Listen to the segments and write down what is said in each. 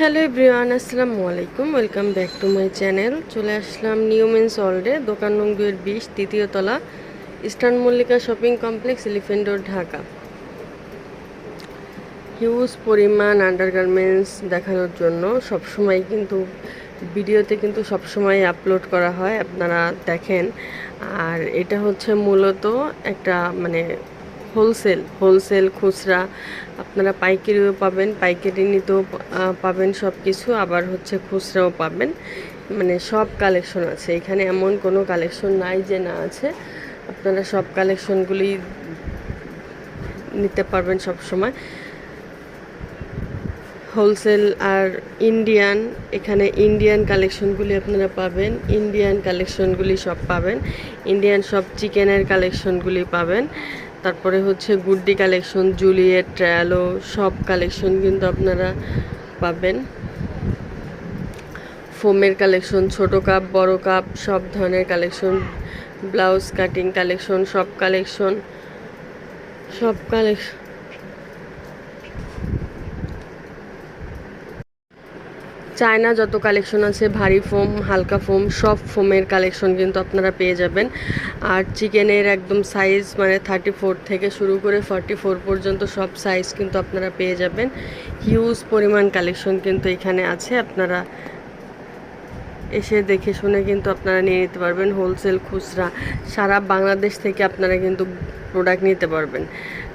Hello everyone, আসসালামু আলাইকুম। Welcome back to my channel. চলে আসলাম নিউ মেন্স অলডে দোকান নং দুয়ের বিশ, তৃতীয় তলা, Eastern Mallika shopping complex Elephant Road Dhaka. Huge পরিমাণ আন্ডারগার্মেন্টস দেখানোর জন্য সবসময় কিন্তু, ভিডিওতে কিন্তু সবসময় আপলোড করা হয়, আপনারা দেখেন। আর এটা হচ্ছে মূলত একটা মানে হোলসেল হোলসেল খুচরা আপনারা পাইকারিও পাবেন, পাইকারি নিতেও পাবেন সব কিছু আবার হচ্ছে খুচরাও পাবেন। মানে সব কালেকশন আছে। এখানে এমন কোনো কালেকশন নাই যে না আছে। আপনারা সব কালেকশনগুলি নিতে পারবেন সব সময় হোলসেল আর ইন্ডিয়ান, এখানে ইন্ডিয়ান কালেকশনগুলি আপনারা পাবেন, ইন্ডিয়ান কালেকশনগুলি সব পাবেন, ইন্ডিয়ান সব চিকেনের কালেকশনগুলি পাবেন। তারপরে হচ্ছে গুড্ডি কালেকশন জুলিয়েট ট্রায়ালো সব কালেকশন কিন্তু আপনারা পাবেন। ফোমের কালেকশন ছোট কাপ বড় কাপ সব ধরনের কালেকশন ব্লাউজ কাটিং কালেকশন সব কালেকশন সব কালেকশন চায়না যত কালেকশন আছে, ভারী ফোম হালকা ফোম সব ফোমের কালেকশন কিন্তু আপনারা পেয়ে যাবেন। আর চিকেনের একদম সাইজ মানে থার্টি ফোর থেকে শুরু করে ফর্টি ফোর পর্যন্ত সব সাইজ কিন্তু আপনারা পেয়ে যাবেন। হিউজ পরিমাণ কালেকশন কিন্তু এখানে আছে, আপনারা এসে দেখে শুনে কিন্তু আপনারা নিয়ে নিতে পারবেন। হোলসেল খুচরা, সারা বাংলাদেশ থেকে আপনারা কিন্তু প্রোডাক্ট নিতে পারবেন।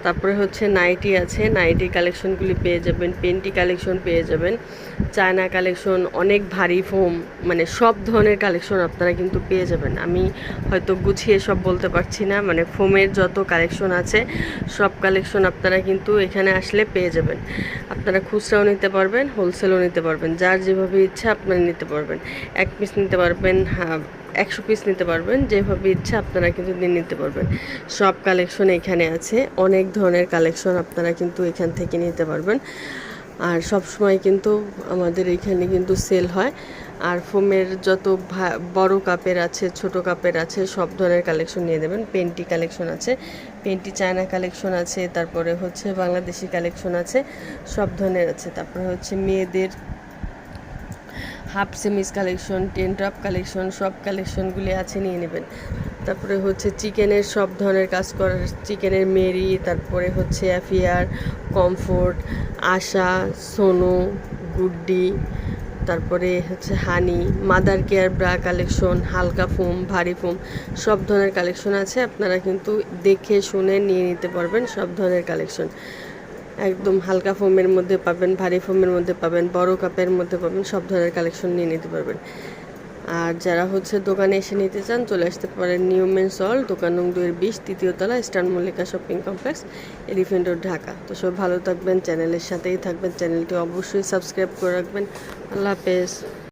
তারপরে হচ্ছে নাইটি আছে নাইটি কালেকশনগুলি পেয়ে যাবেন পেন্টি কালেকশন পেয়ে যাবেন চায়না কালেকশন অনেক ভারী ফোম মানে সব ধরনের কালেকশন আপনারা কিন্তু পেয়ে যাবেন। আমি হয়তো গুছিয়ে সব বলতে পারছি না মানে ফোমের যত কালেকশন আছে, সব কালেকশন আপনারা কিন্তু এখানে আসলে পেয়ে যাবেন। আপনারা খুচরাও নিতে পারবেন হোলসেলও নিতে পারবেন, যার যেভাবে ইচ্ছা আপনারা নিতে পারবেন। এক পিস নিতে পারবেন একশো পিস নিতে পারবেন, যেভাবে ইচ্ছা আপনারা কিন্তু নিতে পারবেন। সব কালেকশন এখানে আছে। অনেক ধরনের কালেকশন আপনারা কিন্তু এখান থেকে নিতে পারবেন। আর সব সময় কিন্তু আমাদের এখানে কিন্তু সেল হয়। আর ফোমের যত বড় কাপের আছে, ছোট কাপের আছে, সব ধরনের কালেকশন নিয়ে দেবেন পেন্টি কালেকশন আছে পেন্টি চায়না কালেকশন আছে, তারপরে হচ্ছে বাংলাদেশি কালেকশন আছে, সব ধরনের আছে। তারপরে হচ্ছে মেয়েদের half chemise collection, ten top collection, সব কালেকশনগুলি আছে, নিয়ে নেবেন। তারপরে হচ্ছে চিকেনের সব ধরনের কাজ করার, চিকেনের মেরি, তারপরে হচ্ছে অ্যাফিয়ার, কমফোর্ট, আশা, সোনো, গুড্ডি, তারপরে হচ্ছে Honey, Mother Care bra collection, হালকা ফোম, ভারী ফোম, সব ধরনের কালেকশন আছে। আপনারা কিন্তু দেখে শুনে নিয়ে নিতে পারবেন সব ধরনের কালেকশন। একদম হালকা ফোমের মধ্যে পাবেন, ভারী ফোমের মধ্যে পাবেন, বড় কাপের মধ্যে পাবেন, সব ধরনের কালেকশন নিয়ে নিতে পারবেন। আর যারা হচ্ছে দোকানে এসে নিতে চান, চলে আসতে পারেন নিউ মেন সল দোকান নং দুয়ের বিশ, তৃতীয় তলা Star Mallika shopping complex Elephant Road Dhaka. তো সব ভালো থাকবেন চ্যানেলের সাথেই থাকবেন চ্যানেলটি অবশ্যই সাবস্ক্রাইব করে রাখবেন। আল্লাহ হাফেজ।